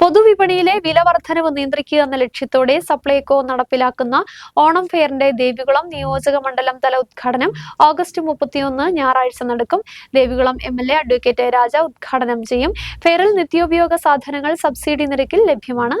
പൊതുവിപണിയിലെ വില വർധനവ് നിയന്ത്രിക്കുക എന്ന ലക്ഷ്യത്തോടെ സപ്ലൈകോ നടപ്പിലാക്കുന്ന ഓണം ഫെയറിന്റെ ദേവികുളം നിയോജക മണ്ഡലം തല ഉദ്ഘാടനം ഓഗസ്റ്റ് മുപ്പത്തിയൊന്ന് ഞായറാഴ്ച നടക്കും. Devikulam M L A advocate Raja ഉദ്ഘാടനം ചെയ്യും. ഫെയറിൽ നിത്യോപയോഗ സാധനങ്ങൾ സബ്സിഡി നിരക്കിൽ ലഭ്യമാണ്.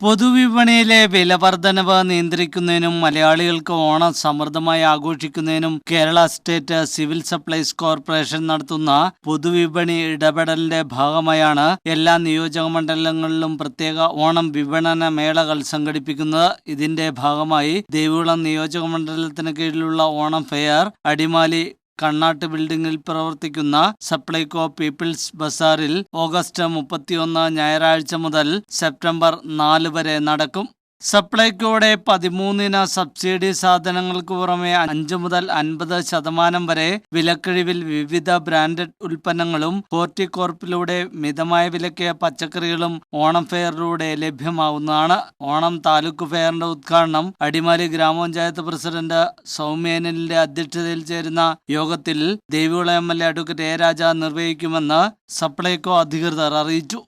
പൊതുവിപണിയിലെ വിലവർധനവ് നിയന്ത്രിക്കുന്നതിനും മലയാളികൾക്ക് ഓണം സമൃദ്ധമായി ആഘോഷിക്കുന്നതിനും Kerala state civil supplies corporation നടത്തുന്ന പൊതുവിപണി ഇടപെടലിന്റെ ഭാഗമായാണ് എല്ലാ നിയോജക മണ്ഡലങ്ങളിലും പ്രത്യേക ഓണം വിപണന മേളകൾ സംഘടിപ്പിക്കുന്നത്. ഇതിന്റെ ഭാഗമായി ദേവികുളം നിയോജക മണ്ഡലത്തിന് കീഴിലുള്ള ഓണം ഫെയർ അടിമാലി കണ്ണാട്ട് ബിൽഡിംഗിൽ പ്രവർത്തിക്കുന്ന സപ്ലൈകോ പീപ്പിൾസ് ബസാറിൽ ഓഗസ്റ്റ് മുപ്പത്തിയൊന്ന് ഞായറാഴ്ച മുതൽ സെപ്റ്റംബർ നാല് വരെ നടക്കും. സപ്ലൈകോയുടെ പതിമൂന്നിന സബ്സിഡി സാധനങ്ങൾക്ക് പുറമെ അഞ്ച് മുതൽ അൻപത് ശതമാനം വരെ വിലക്കിഴിവിൽ വിവിധ ബ്രാൻഡഡ് ഉൽപ്പന്നങ്ങളും ഹോർട്ടിക്കോർപ്പിലൂടെ മിതമായ വിലയ്ക്ക് പച്ചക്കറികളും ഓണം ഫെയറിലൂടെ ലഭ്യമാവുന്നതാണ്. ഓണം താലൂക്ക് ഫെയറിന്റെ ഉദ്ഘാടനം അടിമാലി ഗ്രാമപഞ്ചായത്ത് പ്രസിഡന്റ് സൗമ്യനിലിന്റെ അധ്യക്ഷതയിൽ ചേരുന്ന യോഗത്തിൽ Devikulam M L A advocate A Raja നിർവഹിക്കുമെന്ന് Supplyco അധികൃതർ അറിയിച്ചു.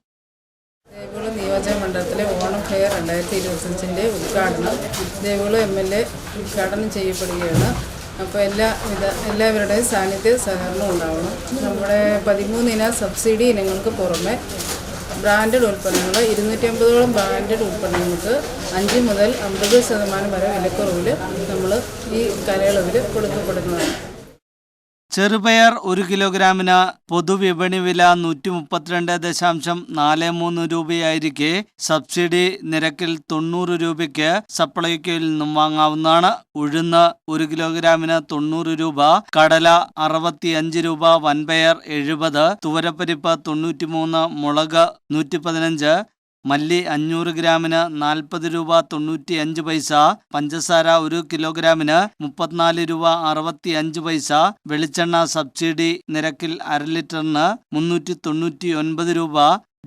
ദേവികുളം മണ്ഡലത്തിലെ ഓണം ഫെയർ രണ്ടായിരത്തി ഇരുപത്തഞ്ചിന്റെ ഉദ്ഘാടനം ദേവികുളം എം എൽ എ ഉദ്ഘാടനം ചെയ്യപ്പെടുകയാണ്. അപ്പോൾ എല്ലാ വിധ എല്ലാവരുടെയും സാന്നിധ്യ സഹകരണം ഉണ്ടാവണം. നമ്മുടെ പതിമൂന്നിന സബ്സിഡി ഇനങ്ങൾക്ക് പുറമെ ബ്രാൻഡഡ് ഉൽപ്പന്നങ്ങൾ ഇരുന്നൂറ്റി അമ്പതോളം ബ്രാൻഡഡ് ഉൽപ്പന്നങ്ങൾക്ക് അഞ്ച് മുതൽ അമ്പത് ശതമാനം വരെ വിലക്കുറവിൽ നമ്മൾ ഈ കാലയളവിൽ കൊടുക്കപ്പെടുന്നതാണ്. ചെറുപയർ ഒരു കിലോഗ്രാമിന് പൊതുവിപണി വില നൂറ്റി മുപ്പത്തിരണ്ട് ദശാംശം നാല് മൂന്ന് രൂപയായിരിക്കെ സബ്സിഡി നിരക്കിൽ തൊണ്ണൂറ് രൂപയ്ക്ക് സപ്ലൈക്കോയിൽ നിന്നും വാങ്ങാവുന്നതാണ്. ഉഴുന്ന് ഒരു കിലോഗ്രാമിന് തൊണ്ണൂറ് രൂപ കടല അറുപത്തിയഞ്ച് രൂപ വൻപയർ എഴുപത് തുവരപ്പരിപ്പ് തൊണ്ണൂറ്റിമൂന്ന് മുളക് നൂറ്റി പതിനഞ്ച് മല്ലി അഞ്ഞൂറ് ഗ്രാമിന് നാൽപ്പത് രൂപ തൊണ്ണൂറ്റി അഞ്ച് പൈസ പഞ്ചസാര ഒരു കിലോഗ്രാമിന് മുപ്പത്തിനാല് രൂപ അറുപത്തി അഞ്ച് പൈസ വെളിച്ചെണ്ണ സബ്സിഡി നിരക്കിൽ അര ലിറ്ററിന് മുന്നൂറ്റി തൊണ്ണൂറ്റി ഒൻപത് രൂപ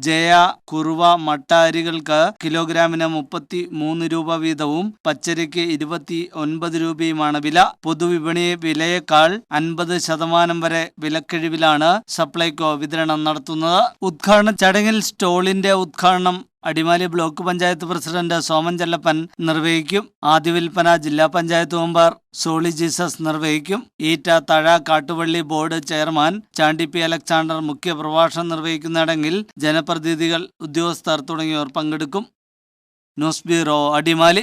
ജയ കുറുവ മട്ട അരികൾക്ക് കിലോഗ്രാമിന് മുപ്പത്തി മൂന്ന് രൂപ വീതവും പച്ചരിക്ക് ഇരുപത്തി ഒൻപത് രൂപയുമാണ് വില. പൊതുവിപണി വിലയേക്കാൾ അൻപത് ശതമാനം വരെ വിലക്കിഴിവിലാണ് സപ്ലൈകോ വിതരണം നടത്തുന്നത്. ഉദ്ഘാടന ചടങ്ങിൽ സ്റ്റോളിന്റെ ഉദ്ഘാടനം അടിമാലി ബ്ലോക്ക് പഞ്ചായത്ത് പ്രസിഡന്റ് സോമൻ ചെല്ലപ്പൻ നിർവഹിക്കും. ആദ്യ വിൽപ്പന ജില്ലാ പഞ്ചായത്ത് മെമ്പർ സോളി ജീസസ് നിർവഹിക്കും. ഈറ്റ തഴ Kattupalli board chairman Chandy P Alexander മുഖ്യ പ്രഭാഷണം നിർവഹിക്കുന്നിടങ്ങിൽ ജനപ്രതിനിധികൾ ഉദ്യോഗസ്ഥർ തുടങ്ങിയവർ പങ്കെടുക്കും. News bureau Adimali.